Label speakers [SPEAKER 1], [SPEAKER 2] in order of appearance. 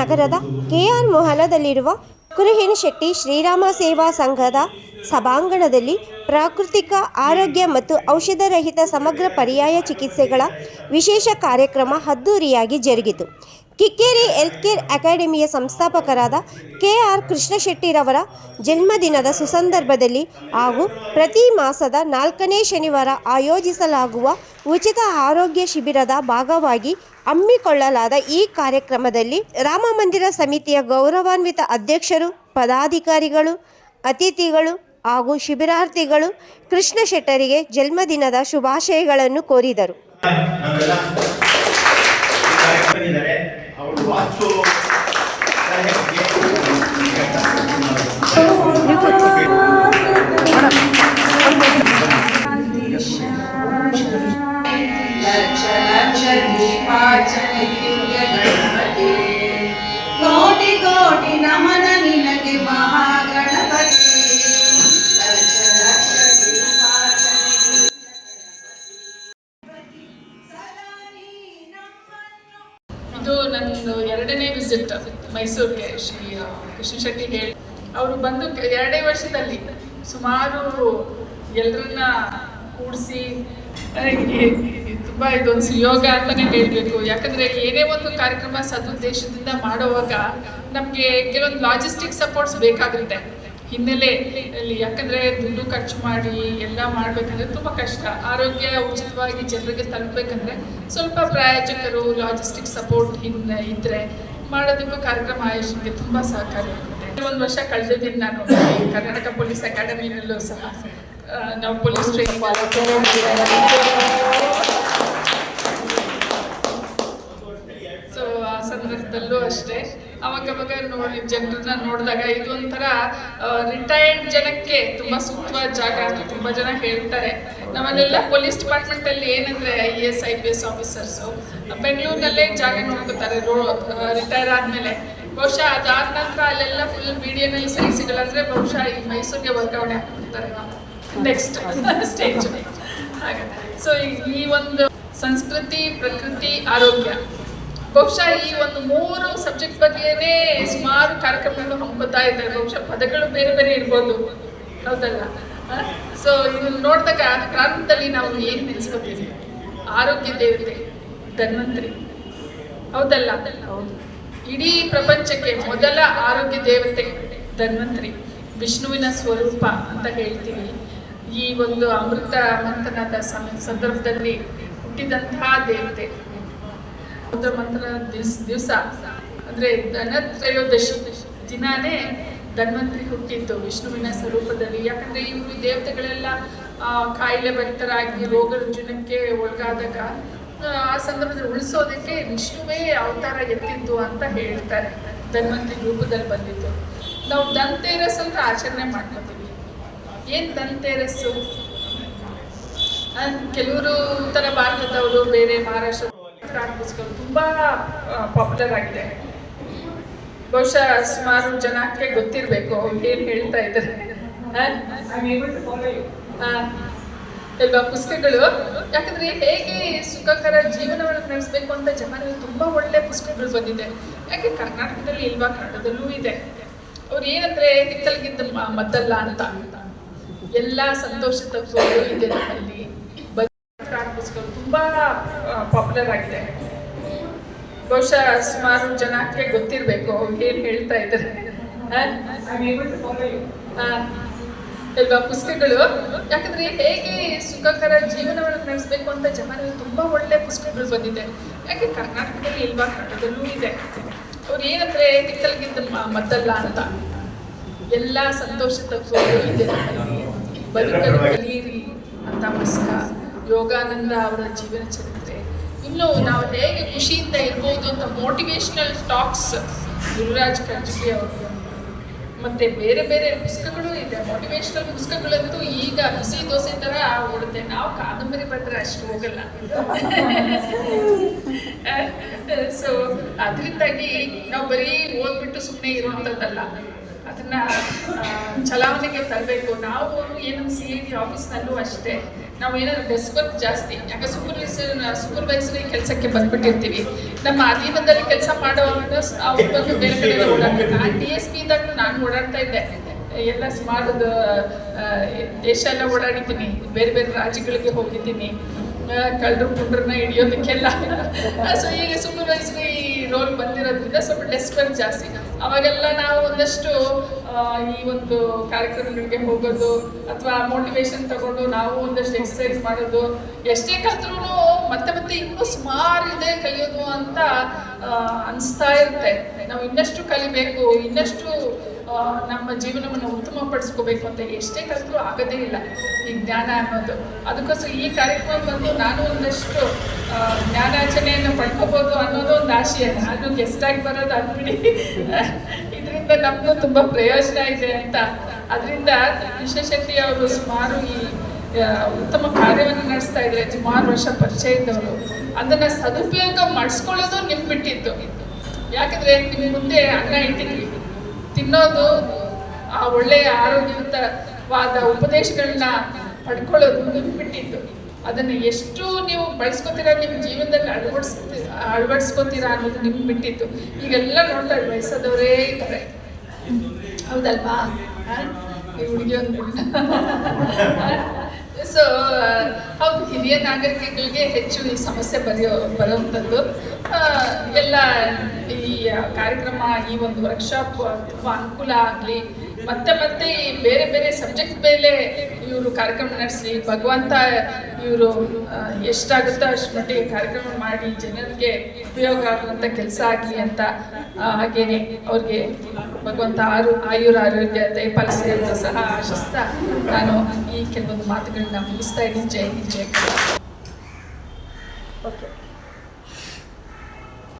[SPEAKER 1] ನಗರದ ಕೆಆರ್ ಮೊಹಲದಲ್ಲಿರುವ ಕುರುಹಿನ ಶೆಟ್ಟಿ ಶ್ರೀರಾಮ ಸೇವಾ ಸಂಘದ ಸಭಾಂಗಣದಲ್ಲಿ ಪ್ರಾಕೃತಿಕ ಆರೋಗ್ಯ ಮತ್ತು ಔಷಧರಹಿತ ಸಮಗ್ರ ಪರ್ಯಾಯ ಚಿಕಿತ್ಸೆಗಳ ವಿಶೇಷ ಕಾರ್ಯಕ್ರಮ ಅದ್ದೂರಿಯಾಗಿ ಜರುಗಿತು. ಕಿಕ್ಕೇರಿ ಹೆಲ್ತ್ ಕೇರ್ ಅಕಾಡೆಮಿಯ ಸಂಸ್ಥಾಪಕರಾದ ಕೆ ಆರ್ ಕೃಷ್ಣಶೆಟ್ಟಿರವರ ಜನ್ಮದಿನದ ಸುಸಂದರ್ಭದಲ್ಲಿ ಹಾಗೂ ಪ್ರತಿ ಮಾಸದ ನಾಲ್ಕನೇ ಶನಿವಾರ ಆಯೋಜಿಸಲಾಗುವ ಉಚಿತ ಆರೋಗ್ಯ ಶಿಬಿರದ ಭಾಗವಾಗಿ ಹಮ್ಮಿಕೊಳ್ಳಲಾದ ಈ ಕಾರ್ಯಕ್ರಮದಲ್ಲಿ ರಾಮಮಂದಿರ ಸಮಿತಿಯ ಗೌರವಾನ್ವಿತ ಅಧ್ಯಕ್ಷರು, ಪದಾಧಿಕಾರಿಗಳು, ಅತಿಥಿಗಳು ಹಾಗೂ ಶಿಬಿರಾರ್ಥಿಗಳು ಕೃಷ್ಣ ಶೆಟ್ಟರಿಗೆ ಜನ್ಮದಿನದ ಶುಭಾಶಯಗಳನ್ನು ಕೋರಿದರು.
[SPEAKER 2] ಕೋಟಿ ಕೋಟಿ ನಮನ
[SPEAKER 3] ಮೈಸೂರಿಗೆ ಶ್ರೀ, ಕೃಷ್ಣ ಶೆಟ್ಟಿ ಹೇಳಿ. ಅವರು ಬಂದು ಎರಡೇ ವರ್ಷದಲ್ಲಿ ಸುಮಾರು ಎಲ್ಲರನ್ನ ಕೂಡಿಸಿ ತುಂಬ ಇದೊಂದು ಸುಯೋಗ ಅಂತಾನೆ ಹೇಳಬೇಕು. ಯಾಕಂದ್ರೆ ಏನೇ ಒಂದು ಕಾರ್ಯಕ್ರಮ ಸದುದ್ದೇಶದಿಂದ ಮಾಡುವಾಗ ನಮಗೆ ಕೆಲವೊಂದು ಲಾಜಿಸ್ಟಿಕ್ ಸಪೋರ್ಟ್ಸ್ ಬೇಕಾಗುತ್ತೆ. ಹಿನ್ನೆಲೆ ಯಾಕಂದ್ರೆ ದುಡ್ಡು ಖರ್ಚು ಮಾಡಿ ಎಲ್ಲ ಮಾಡ್ಬೇಕಂದ್ರೆ ತುಂಬಾ ಕಷ್ಟ. ಆರೋಗ್ಯ ಉಚಿತವಾಗಿ ಜನರಿಗೆ ತಲುಪಬೇಕಂದ್ರೆ ಸ್ವಲ್ಪ ಪ್ರಾಯೋಜಕರು ಲಾಜಿಸ್ಟಿಕ್ ಸಪೋರ್ಟ್ ಹಿನ್ನೆ ಇದ್ರೆ ಮಾಡೋದಕ್ಕೂ ಕಾರ್ಯಕ್ರಮ ಆಯೋಜನೆಗೆ ತುಂಬ ಸಹಕಾರಿ ಆಗುತ್ತೆ. ಒಂದು ವರ್ಷ ಕಳೆದಿದ್ದೀನಿ ನಾನು ಕರ್ನಾಟಕ ಪೊಲೀಸ್ ಅಕಾಡೆಮಿನಲ್ಲೂ ಸಹ ನಾವು ಪೊಲೀಸ್ ಟ್ರೈನಿಂಗ್ ಸೊ ಆ ಸಂದರ್ಭದಲ್ಲೂ ಅಷ್ಟೇ. ಅವಾಗವಾಗ ನೋಡಿ ಜನರನ್ನ ನೋಡಿದಾಗ ಇದೊಂಥರ ರಿಟೈರ್ಡ್ ಜನಕ್ಕೆ ತುಂಬ ಸೂಕ್ತವಾದ ಜಾಗ ಅಂತ ತುಂಬ ಜನ ಹೇಳ್ತಾರೆ. ನಮ್ಮಲ್ಲೆಲ್ಲ ಪೊಲೀಸ್ ಡಿಪಾರ್ಟ್ಮೆಂಟ್ ಅಲ್ಲಿ ಏನಂದ್ರೆ I S I P S officers ಬೆಂಗಳೂರಿನಲ್ಲೇ ಜಾಗ ನೋಡ್ಕೋತಾರೆ ರಿಟೈರ್ ಆದ್ಮೇಲೆ. ಬಹುಶಃ ಅದಾದ ನಂತರ ಅಲ್ಲೆಲ್ಲ ಫುಲ್ ಸಿಗಲ್ಲ ಅಂದ್ರೆ ಬಹುಶಃ ಈ ಮೈಸೂರಿಗೆ ವರ್ಗಾವಣೆ ಆಗ್ತಾರೆ ನಾವು. ನೆಕ್ಸ್ಟ್ ಸ್ಟೇಜ್ ಹಾಗೆ. ಸೊ ಈ ಒಂದು ಸಂಸ್ಕೃತಿ, ಪ್ರಕೃತಿ, ಆರೋಗ್ಯ. ಬಹುಶಃ ಈ ಒಂದು ಮೂರು ಸಬ್ಜೆಕ್ಟ್ ಬಗ್ಗೆನೇ ಸುಮಾರು ಕಾರ್ಯಕ್ರಮಗಳು ಹಮ್ಮಿಕೊತಾ ಇದ್ದಾರೆ. ಬಹುಶಃ ಪದಗಳು ಬೇರೆ ಬೇರೆ ಇರ್ಬೋದು. ಹೌದಲ್ಲ? ಸೊ ಇದನ್ನ ನೋಡಿದಾಗ ಪ್ರಾರಂಭದಲ್ಲಿ ನಾವು ಏನು ನೆನೆಸ್ಕೋತೀವಿ? ಆರೋಗ್ಯ ದೇವತೆ ಧನ್ವಂತರಿ. ಹೌದಲ್ಲ? ಇಡೀ ಪ್ರಪಂಚಕ್ಕೆ ಮೊದಲ ಆರೋಗ್ಯ ದೇವತೆ ಧನ್ವಂತರಿ. ವಿಷ್ಣುವಿನ ಸ್ವರೂಪ ಅಂತ ಹೇಳ್ತೀವಿ. ಈ ಒಂದು ಅಮೃತ ಮಂಥನದ ಸಮ- ಸಂದರ್ಭದಲ್ಲಿ ಹುಟ್ಟಿದಂತಹ ದೇವತೆ. ಅಮೃತ ಮಂಥನ ದಿವ್ಸ ದಿವಸ ಅಂದ್ರೆ ಧನತ್ರಯೋದಶಿ ದಿನಾನೇ ಧನ್ವಂತರಿ ಹುಟ್ಟಿದ್ದು ವಿಷ್ಣುವಿನ ಸ್ವರೂಪದಲ್ಲಿ. ಯಾಕಂದ್ರೆ ಇವರು ದೇವತೆಗಳೆಲ್ಲ ಕಾಯಿಲೆ ಭರಿತರಾಗಿ ರೋಗ ಒಳಗಾದಾಗ ಆ, ಸಂದರ್ಭದಲ್ಲಿ ಉಳಿಸೋದಕ್ಕೆ ವಿಷ್ಣುವೇ ಅವತಾರ ಎತ್ತಿದ್ದು ಅಂತ ಹೇಳ್ತಾರೆ. ಧನ್ವಂತರಿ ರೂಪದಲ್ಲಿ ಬಂದಿದ್ದು. ನಾವು ಧನ್ತೇರಸ್ ಅಂತ ಆಚರಣೆ ಮಾಡ್ಕೋತೀವಿ. ಏನ್ ಧನ್ತೇರಸ್ಸು? ಆ, ಕೆಲವರು ಉತ್ತರ ಭಾರತದವರು ಬೇರೆ ಮಹಾರಾಷ್ಟ್ರ ತುಂಬಾ ಪಾಪ್ಯುಲರ್ ಆಗಿದೆ. ಬಹುಶಃ ಸುಮಾರು ಜನಕ್ಕೆ ಗೊತ್ತಿರಬೇಕು ಏನ್ ಹೇಳ್ತಾ ಇದ್ದಾರೆ. ಅಲ್ವಾ ಪುಸ್ತಕಗಳು? ಯಾಕಂದ್ರೆ ಹೇಗೆ ಸುಖಕರ ಜೀವನವನ್ನು ನಡೆಸಬೇಕು ಅಂತ ಜಮಾನಲ್ಲಿ ತುಂಬಾ ಒಳ್ಳೆ ಪುಸ್ತಕಗಳು ಬಂದಿದೆ. ಯಾಕೆ ಕರ್ನಾಟಕದಲ್ಲಿ ಇಲ್ವಾ ಕನ್ನಡದಲ್ಲೂ ಇದೆ. ಅವ್ರು ಏನಂದ್ರೆ ಹಿತ್ತಲ್ಗಿದ್ದ ಮ- ಮದ್ದಲ್ಲ ಅಂತ. ಎಲ್ಲ ಸಂತೋಷ ತತ್ವಗಳು ಇದೆ ನಮ್ಮಲ್ಲಿ. ಪುಸ್ತಕಗಳು ತುಂಬಾ ಪಾಪ್ಯುಲರ್ ಆಗಿದೆ. ಬಹುಶಃ ಸುಮಾರು ಜನಕ್ಕೆ ಗೊತ್ತಿರಬೇಕು ಏನು ಹೇಳ್ತಾ ಇದ್ದಾರೆ ಅಲ್ವಾ ಪುಸ್ತಕಗಳು? ಯಾಕಂದ್ರೆ ಹೇಗೆ ಸುಖಕರ ಜೀವನವನ್ನು ನಡೆಸಬೇಕು ಅಂತ ಜನರು ತುಂಬಾ ಒಳ್ಳೆ ಪುಸ್ತಕಗಳು ಬಂದಿದೆ. ಯಾಕೆ ಕರ್ನಾಟಕದಲ್ಲಿ ಇಲ್ವಾ? ಕನ್ನಡದಲ್ಲೂ ಇದೆ. ಅವ್ರು ಏನಂದ್ರೆ ತಿಕ್ಕಲ್ಗಿಂತ ಮದ್ದಲ್ಲ ಅಂತ. ಎಲ್ಲ ಸಂತೋಷ ತತ್ವಗಳು ಇದೆ ಬದುಕಲು ಕಲಿಯಿರಿ ಅಂತ ಪುಸ್ತಕ ಯೋಗಾನಂದ ಅವರ ಜೀವನ ಚರಿತ್ರೆ. ಇನ್ನು ನಾವು ಹೇಗೆ ಖುಷಿಯಿಂದ ಇರ್ಬೋದು ಅಂತ ಮೋಟಿವೇಶ್ನಲ್ ಟಾಕ್ಸ್ ಗುರುರಾಜ್ ಕರ್ಜಿಗೆ ಅವರು ಮತ್ತೆ ಬೇರೆ ಬೇರೆ ಪುಸ್ತಕಗಳು ಇದೆ. ಮೋಟಿವೇಶ್ನಲ್ ಪುಸ್ತಕಗಳಂತೂ ಈಗ ಬಿಸಿ ದೋಸೆ ತರ ಓಡುತ್ತೆ. ನಾವು ಕಾದಂಬರಿ ಬಂದ್ರೆ ಅಷ್ಟು ಹೋಗಲ್ಲ. ಸೊ ಅದರಿಂದಾಗಿ ನಾವು ಬರೀ ಓದ್ಬಿಟ್ಟು ಸುಮ್ಮನೆ ಇರುವಂಥದ್ದಲ್ಲ. ಅದನ್ನ ಚಲಾವಣೆಗೆ ತರಬೇಕು. ನಾವು ಏನು ಸಿ ಐ ಡಿ ಆಫೀಸ್ನಲ್ಲೂ ಅಷ್ಟೇ ನಾವು ಏನಾದ್ರು ಡೆಸ್ಕ್ ವರ್ಕ್ ಜಾಸ್ತಿ ಯಾಕೆ ಸೂಪರ್ವೈಸರ್ ಸೂಪರ್ವೈಸರಿ ಕೆಲಸಕ್ಕೆ ಬಂದ್ಬಿಟ್ಟಿರ್ತೀವಿ. ನಮ್ಮ ಅಧೀನದಲ್ಲಿ ಕೆಲಸ ಮಾಡುವಾಗ ಅವ್ರು ಬಂದು ಬೇರೆ ಕಡೆ ಓಡಾಡ್ತಾರೆ. ನಾನು ಡಿ ಎಸ್ ಪಿ ಇದ್ದಾಗ ನಾನು ಓಡಾಡ್ತಾ ಇದ್ದೆ. ಎಲ್ಲ ಸುಮಾರು ಆ, ದೇಶ ಎಲ್ಲ ಓಡಾಡಿದ್ದೀನಿ. ಬೇರೆ ಬೇರೆ ರಾಜ್ಯಗಳಿಗೆ ಹೋಗಿದ್ದೀನಿ. ಕಳ್ಳರು ಕುಂಡ್ರನ್ನ ಹಿಡಿಯೋದಕ್ಕೆಲ್ಲ. ಸೊ ಈಗ ಈ ರೋಲ್ ಬಂದಿರೋದ್ರಿಂದ ಸ್ವಲ್ಪ ಡೆಸ್ಕ್ ವರ್ಕ್ ಜಾಸ್ತಿ. ಅವಾಗೆಲ್ಲ ನಾವು ಒಂದಷ್ಟು ಈ ಒಂದು ಕಾರ್ಯಕ್ರಮಗಳಿಗೆ ಹೋಗೋದು ಅಥವಾ ಮೋಟಿವೇಶನ್ ತಗೊಂಡು ನಾವು ಒಂದಷ್ಟು ಎಕ್ಸಸೈಸ್ ಮಾಡೋದು ಎಷ್ಟೇ ಕಲ್ತ್ರೂ ಮತ್ತೆ ಮತ್ತೆ ಇನ್ನೂ ಸುಮಾರು ಇದೆ ಕಲಿಯೋದು ಅಂತ ಅನಿಸ್ತಾ ಇರುತ್ತೆ. ನಾವು ಇನ್ನಷ್ಟು ಕಲಿಬೇಕು, ಇನ್ನಷ್ಟು ನಮ್ಮ ಜೀವನವನ್ನು ಉತ್ತಮಪಡಿಸ್ಕೋಬೇಕು ಅಂತ ಎಷ್ಟೇ ಕಲಿತರೂ ಆಗೋದೇ ಇಲ್ಲ ಈ ಜ್ಞಾನ ಅನ್ನೋದು. ಅದಕ್ಕೋಸ್ಕರ ಈ ಕಾರ್ಯಕ್ರಮ ಬಂದು ನಾನು ಒಂದಷ್ಟು ಜ್ಞಾನಾರ್ಜನೆಯನ್ನು ಪಡ್ಕೋಬೋದು ಅನ್ನೋದು ಒಂದು ಆಶಯ ನಾನು ಗೆಸ್ಟಾಗಿ ಬರೋದು ಅಂದ್ಬಿಡಿ. ಇದರಿಂದ ನಮಗೂ ತುಂಬ ಪ್ರಯೋಜನ ಇದೆ ಅಂತ. ಅದರಿಂದ ವಿಶ್ವಶಕ್ತಿ ಅವರು ಸುಮಾರು ಈ ಉತ್ತಮ ಕಾರ್ಯವನ್ನು ನಡೆಸ್ತಾ ಇದ್ದಾರೆ. ಸುಮಾರು ವರ್ಷ ಪರಿಚಯ ಇದ್ದವರು. ಅದನ್ನು ಸದುಪಯೋಗ ಮಾಡಿಸ್ಕೊಳ್ಳೋದು ನಿಮ್ ಬಿಟ್ಟಿತ್ತು ಯಾಕಂದ್ರೆ ನಿಮ್ಮ ಮುಂದೆ ಅನ್ನ ಇಟ್ಟಿದ್ವಿ ತಿನ್ನೋದು ಆ ಒಳ್ಳೆಯ ಆರೋಗ್ಯಯುತವಾದ ಉಪದೇಶಗಳನ್ನ ಪಡ್ಕೊಳ್ಳೋದು ನಿಮ್ಗೆ ಬಿಟ್ಟಿತ್ತು ಅದನ್ನು ಎಷ್ಟು ನೀವು ಬಳಸ್ಕೊತೀರಾ ನಿಮ್ಮ ಜೀವನದಲ್ಲಿ ಅಳವಡಿಸ್ ಅಳವಡಿಸ್ಕೊತೀರಾ ಅನ್ನೋದು ನಿಮ್ಗೆ ಬಿಟ್ಟಿತ್ತು ಈಗೆಲ್ಲ ನೋಡ್ತಾ ವಯಸ್ಸಾದವರೇ ಇದ್ದಾರೆ. ಹೌದಲ್ವಾ? ಈ ಸೊ ಹೌದು, ಹಿರಿಯ ನಾಗರಿಕಗಳಿಗೆ ಹೆಚ್ಚು ಈ ಸಮಸ್ಯೆ ಬರೆಯೋ, ಬರುವಂಥದ್ದು. ಎಲ್ಲ ಈ ಕಾರ್ಯಕ್ರಮ, ಈ ಒಂದು ವರ್ಕ್ಶಾಪ್ ತುಂಬ ಅನುಕೂಲ ಆಗಲಿ. ಮತ್ತೆ ಮತ್ತೆ ಈ ಬೇರೆ ಬೇರೆ ಸಬ್ಜೆಕ್ಟ್ ಮೇಲೆ ಇವರು ಕಾರ್ಯಕ್ರಮ ನಡೆಸಿ, ಭಗವಂತ ಇವರು ಎಷ್ಟಾಗುತ್ತೋ ಅಷ್ಟು ಮಟ್ಟಿಗೆ ಕಾರ್ಯಕ್ರಮ ಮಾಡಿ ಜನರಿಗೆ ಉಪಯೋಗ ಆಗುವಂಥ ಕೆಲಸ ಆಗಲಿ ಅಂತ ಹಾಗೇನೆ ಅವ್ರಿಗೆ ಭಗವಂತ ಆರು, ಆಯುರ ಆರೋಗ್ಯ, ದಯಪಾಲಿಸಿ ಅಂತ ಸಹ ಆಶಿಸ್ತಾ ನಾನು ಈ ಕೆಲವೊಂದು ಮಾತುಗಳನ್ನ ಮುಗಿಸ್ತಾ ಇದ್ದೀನಿ. ಜೈ ಹಿಂದ್
[SPEAKER 1] ಓಕೆ